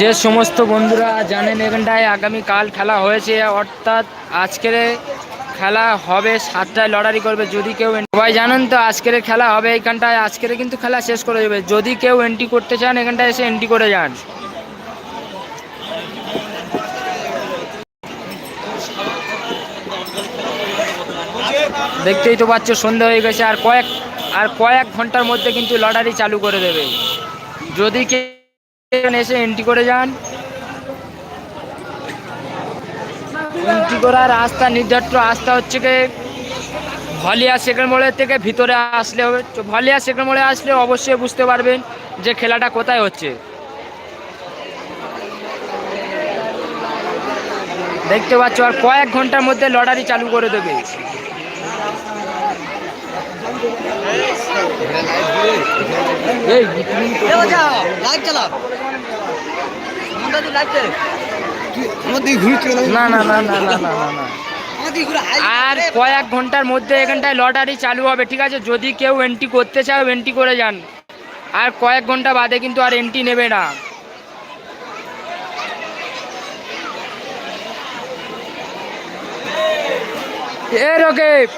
যে সমস্ত বন্ধুরা জানেন এখানটায় আগামীকাল খেলা হয়েছে, অর্থাৎ আজকের খেলা হবে সাতটায় লড়াই করবে, যদি কেউ সবাই জানেন তো আজকের খেলা হবে এইখানটায় আজকের কিন্তু খেলা শেষ করে দেবে। যদি কেউ এন্ট্রি করতে চান, এখানটায় এসে এন্ট্রি করে যান। দেখতেই তো পাচ্ছ, সন্ধে হয়ে গেছে, আর কয়েক আর কয়েক ঘণ্টার মধ্যে কিন্তু লটারি চালু করে দেবে। যদি কেউ এসে এন্ট্রি করে যান। এন্ট্রি করার রাস্তা, নির্ধারিত রাস্তা হচ্ছে কি, ভলিয়া সেকেন্ড মোড়ের থেকে ভিতরে আসলে হবে। তো ভলিয়া সেকেন্ড মোড়ে আসলে অবশ্যই বুঝতে পারবেন যে খেলাটা কোথায় হচ্ছে। দেখতে পাচ্ছ, আর কয়েক ঘণ্টার মধ্যে লটারি চালু করে দেবে। আর কয়েক ঘণ্টার মধ্যে এখানটায় লটারি চালু হবে ঠিক আছে? যদি কেউ এন্ট্রি করতে চাও এন্ট্রি করে যান। আর কয়েক ঘণ্টা বাদে কিন্তু আর এন্ট্রি নেবে না। এ রকেব!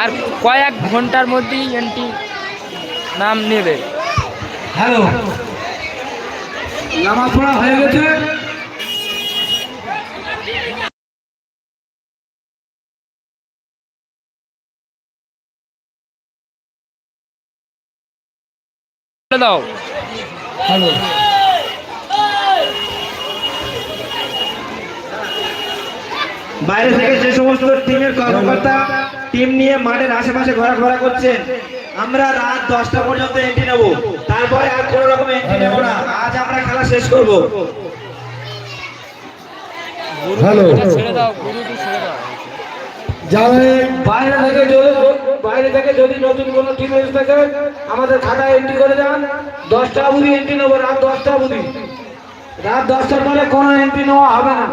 আর কয়েক ঘণ্টার মধ্যেই এন্ট্রি নাম নেবে। হ্যালো নামা পড়া হয়ে গেছে। দাও। হ্যালো বাইরে থেকে যে সমস্ত টিমের কর্মকর্তা টিম নিয়ে মাঠের আশেপাশে ঘোরাঘোরা করছেন। আমরা রাত দশটা পর্যন্ত এন্ট্রি নেব। তারপরে আর কোনো রকম এন্ট্রি নেব না। আজ আমরা খেলা শেষ করব। হ্যালো। বাইরে থেকে যদি বাইরে থেকে যদি নতুন কোনো টিম এসে থাকে আমাদের খাতায় এন্ট্রি করে যান দশটা অবধি এন্ট্রি নেব রাত দশটা অবধি। রাত দশটার পরে কোনো এন্ট্রি নেওয়া হবে না।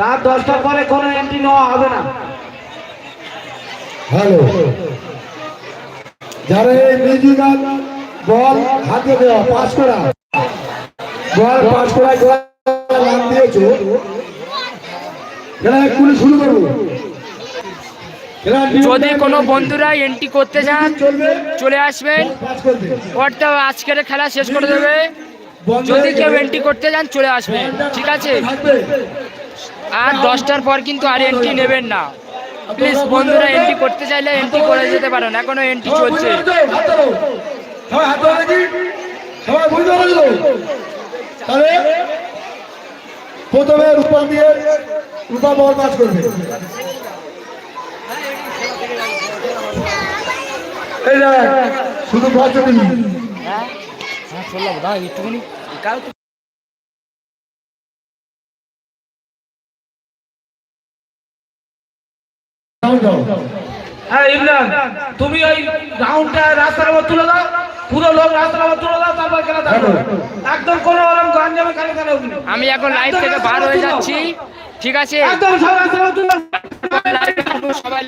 রাত দশটার পরে কোনো এন্ট্রি নেওয়া হবে না। হ্যালো যারা এই মিউজিক্যাল বল হাতে দেওয়া পাস করা বল পাস করা লাভ দিয়েছ খেলা এক্ষুনি শুরু করব। যদি কোনো বন্ধুরা এন্ট্রি করতে চান চলে আসবেন। অর্থাৎ আজকের খেলা শেষ করে দেবে। যদি কেউ এন্ট্রি করতে চান চলে আসবেন ঠিক আছে? আর দশটার পর কিন্তু আর এন্ট্রি নেবেন না। প্লিজ বন্ধুরা এন্ট্রি করতে চাইলে এন্ট্রি করে যেতে পারেন এখনও এন্ট্রি চলছে। প্রথমে রূপা দিয়ে রূপা বল কাজ করবে। শুধু ভাষা দিলি দাও। হ্যাঁ ইমরান তুমি ওই রাউন্ডটা রাস্তার উপর তুলে দাও। পুরো লোক রাস্তার উপর তুলে দাও তারপর খেলা একদম কোনো ওরকম গান যাবে আমি এখন লাইভ থেকে বার হয়ে যাচ্ছি। ঠিক আছে? একদম সব রাস্তার উপর তুলে সবাই